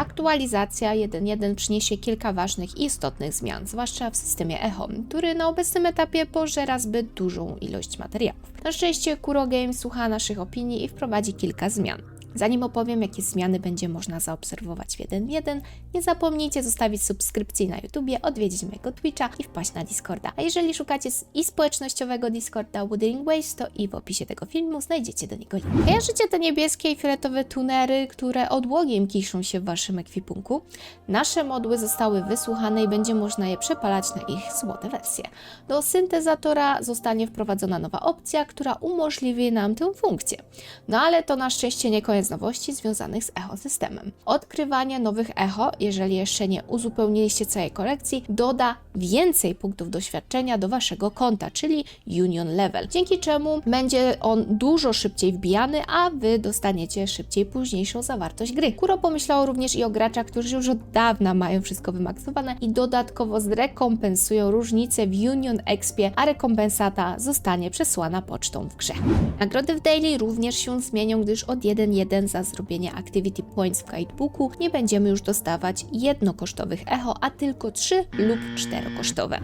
Aktualizacja 1.1 przyniesie kilka ważnych i istotnych zmian, zwłaszcza w systemie Echo, który na obecnym etapie pożera zbyt dużą ilość materiałów. Na szczęście Kuro Games słucha naszych opinii i wprowadzi kilka zmian. Zanim opowiem, jakie zmiany będzie można zaobserwować w 1.1, nie zapomnijcie zostawić subskrypcji na YouTubie, odwiedzić mojego Twitcha i wpaść na Discorda. A jeżeli szukacie i społecznościowego Discorda Wuthering Waves, to i w opisie tego filmu znajdziecie do niego link. Kojarzycie te niebieskie i fioletowe tunery, które odłogiem kiszą się w waszym ekwipunku? Nasze modły zostały wysłuchane i będzie można je przepalać na ich złote wersje. Do syntezatora zostanie wprowadzona nowa opcja, która umożliwi nam tę funkcję. No ale to na szczęście nie koniec nowości związanych z echo systemem. Odkrywanie nowych echo, jeżeli jeszcze nie uzupełniliście całej kolekcji, doda więcej punktów doświadczenia do waszego konta, czyli Union Level, dzięki czemu będzie on dużo szybciej wbijany, a wy dostaniecie szybciej późniejszą zawartość gry. Kuro pomyślało również i o graczach, którzy już od dawna mają wszystko wymaksowane i dodatkowo zrekompensują różnice w Union Expie, a rekompensata zostanie przesłana pocztą w grze. Nagrody w Daily również się zmienią, gdyż od 1.1 za zrobienie Activity Points w guidebooku nie będziemy już dostawać jednokosztowych echo, a tylko 3 lub 4 kosztowe.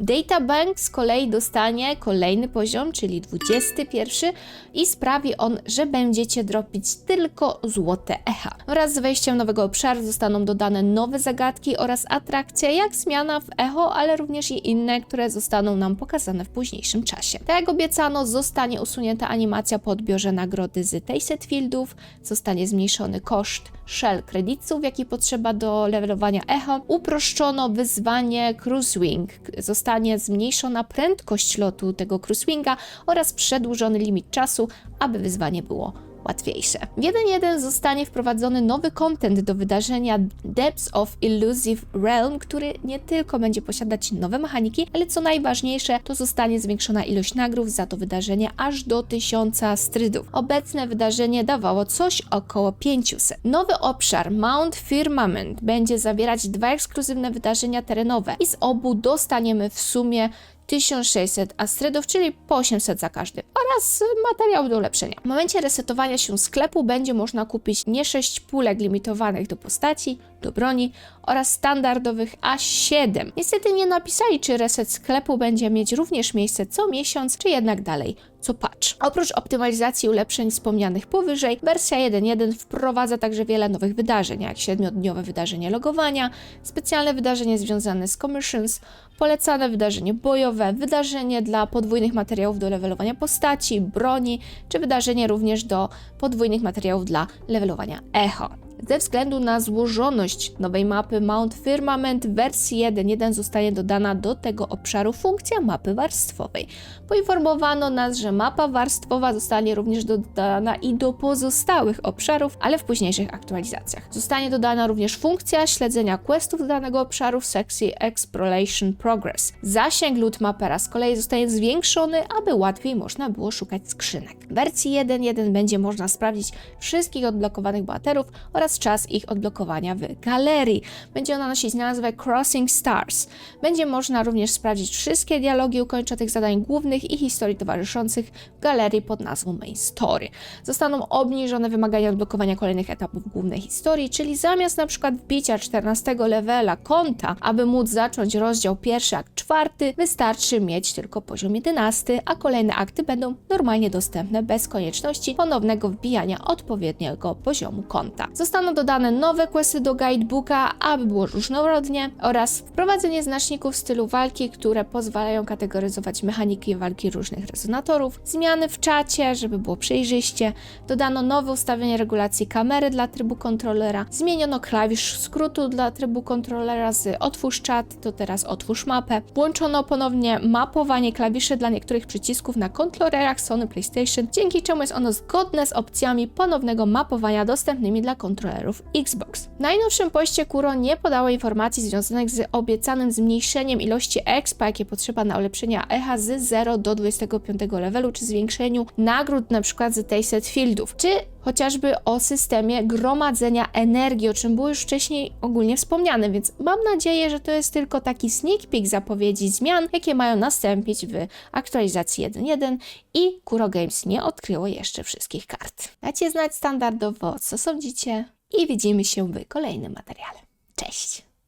Databank z kolei dostanie kolejny poziom, czyli 21 i sprawi on, że będziecie dropić tylko złote echa. Wraz z wejściem nowego obszaru zostaną dodane nowe zagadki oraz atrakcje, jak zmiana w echo, ale również i inne, które zostaną nam pokazane w późniejszym czasie. Tak jak obiecano, zostanie usunięta animacja po odbiorze nagrody z Tasted Fieldów, zostanie zmniejszony koszt shell kredytów, jaki potrzeba do levelowania echo, uproszczono wyzwanie Cruise Wing, zostanie zmniejszona prędkość lotu tego Cruise Winga oraz przedłużony limit czasu, aby wyzwanie było łatwiejsze. W 1.1 zostanie wprowadzony nowy content do wydarzenia Depths of Illusive Realm, który nie tylko będzie posiadać nowe mechaniki, ale co najważniejsze, to zostanie zwiększona ilość nagród za to wydarzenie aż do 1000 strydów. Obecne wydarzenie dawało coś około 500. Nowy obszar Mount Firmament będzie zawierać dwa ekskluzywne wydarzenia terenowe i z obu dostaniemy w sumie 1600 astrydów, czyli po 800 za każdy, oraz materiał do ulepszenia. W momencie resetowania się sklepu będzie można kupić nie 6 pulek limitowanych do postaci, do broni oraz standardowych aż 7. Niestety nie napisali, czy reset sklepu będzie mieć również miejsce co miesiąc, czy jednak dalej co patch. Oprócz optymalizacji ulepszeń wspomnianych powyżej, wersja 1.1 wprowadza także wiele nowych wydarzeń, jak 7-dniowe wydarzenie logowania, specjalne wydarzenie związane z commissions, polecane wydarzenie bojowe, wydarzenie dla podwójnych materiałów do levelowania postaci, broni, czy wydarzenie również do podwójnych materiałów dla levelowania echo. Ze względu na złożoność nowej mapy Mount Firmament w wersji 1.1 zostanie dodana do tego obszaru funkcja mapy warstwowej. Poinformowano nas, że mapa warstwowa zostanie również dodana i do pozostałych obszarów, ale w późniejszych aktualizacjach. Zostanie dodana również funkcja śledzenia questów danego obszaru w sekcji Exploration Progress. Zasięg loot mapera z kolei zostaje zwiększony, aby łatwiej można było szukać skrzynek. W wersji 1.1 będzie można sprawdzić wszystkich odblokowanych bohaterów oraz czas ich odblokowania w galerii. Będzie ona nosić nazwę Crossing Stars. Będzie można również sprawdzić wszystkie dialogi ukończonych zadań głównych i historii towarzyszących w galerii pod nazwą Main Story. Zostaną obniżone wymagania odblokowania kolejnych etapów głównej historii, czyli zamiast na przykład wbicia 14 levela konta, aby móc zacząć rozdział pierwszy, akt czwarty, wystarczy mieć tylko poziom 11, a kolejne akty będą normalnie dostępne bez konieczności ponownego wbijania odpowiedniego poziomu konta. Zostaną dodane nowe questy do guidebooka, aby było różnorodnie oraz wprowadzenie znaczników stylu walki, które pozwalają kategoryzować mechaniki walki różnych rezonatorów, zmiany w czacie, żeby było przejrzyście, dodano nowe ustawienie regulacji kamery dla trybu kontrolera, zmieniono klawisz skrótu dla trybu kontrolera z otwórz czat, to teraz otwórz mapę, włączono ponownie mapowanie klawiszy dla niektórych przycisków na kontrolerach Sony PlayStation, dzięki czemu jest ono zgodne z opcjami ponownego mapowania dostępnymi dla kontrolerów Xbox. W najnowszym poście Kuro nie podało informacji związanych z obiecanym zmniejszeniem ilości expa, jakie potrzeba na ulepszenia echa z 0 do 25 levelu, czy zwiększeniu nagród np. z Tasted Fieldów, czy chociażby o systemie gromadzenia energii, o czym było już wcześniej ogólnie wspomniane, więc mam nadzieję, że to jest tylko taki sneak peek zapowiedzi zmian, jakie mają nastąpić w aktualizacji 1.1 i Kuro Games nie odkryło jeszcze wszystkich kart. Dajcie znać standardowo, co sądzicie, i widzimy się w kolejnym materiale. Cześć!